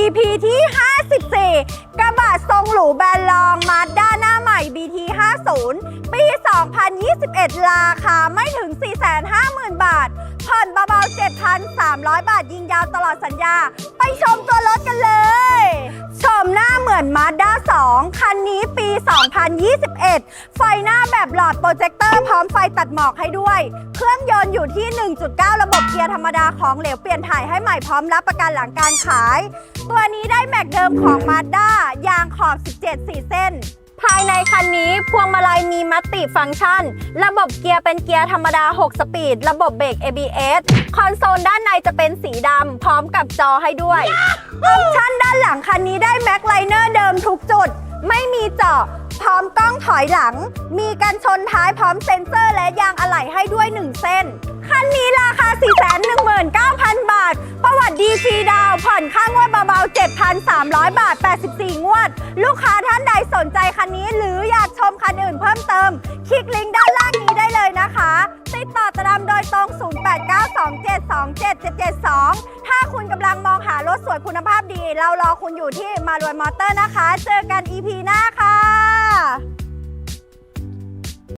EP ที่ 54 กระบะทรงหรูแบรนด์ลองมาด้าหน้าใหม่ BT 50ปี 2021 ราคาไม่ถึง 450,000 บาท ผ่อนเบาๆ 7,300 บาทยิงยาวตลอดสัญญา ไปชมตัวรถกันเลย ชมหน้าเหมือนมาด้า2 คันนี้ 2021 ไฟหน้าแบบหลอดโปรเจคเตอร์พร้อมไฟตัดหมอกให้ด้วย เครื่องยนต์อยู่ที่ 1.9 ระบบเกียร์ธรรมดาของเหลวเปลี่ยนถ่ายให้ใหม่พร้อมรับประกันหลังการขาย ตัวนี้ได้แม็กเดิมของมาด้ายางขอบ 17 4 เส้นภายในคันนี้พวงมาลัยมีมัตติฟังก์ชัน ระบบเกียร์เป็นเกียร์ธรรมดา 6 สปีด ระบบเบรก ABS คอนโซลด้านในจะเป็นสีดำพร้อมกับจอให้ด้วย ออปชั่นด้านหลังคันนี้ได้แม็กไลเนอร์เดิมทุกจุด ไม่มีเจาะ พร้อมกล้องถอยหลัง มีกันชนท้ายพร้อมเซ็นเซอร์และยางอะไหล่ให้ด้วย 1 เส้น คันนี้ราคา 419,000 บาท ประวัติดีฟรีดาว ผ่อนค่างวดเบาๆ 7,300 บาท 84 งวด ลูกค้าท่านใดสนใจคันนี้หรืออยากชมคันอื่นเพิ่มเติม คลิกลิงก์ด้านล่างนี้ได้เลยนะคะ ติดต่อตะดำโดยตรง 0892727772 ถ้าคุณกำลังมองหารถสวยคุณภาพดี เรารอคุณอยู่ที่มารวยมอเตอร์นะคะ เจอกัน EP หน้าค่ะ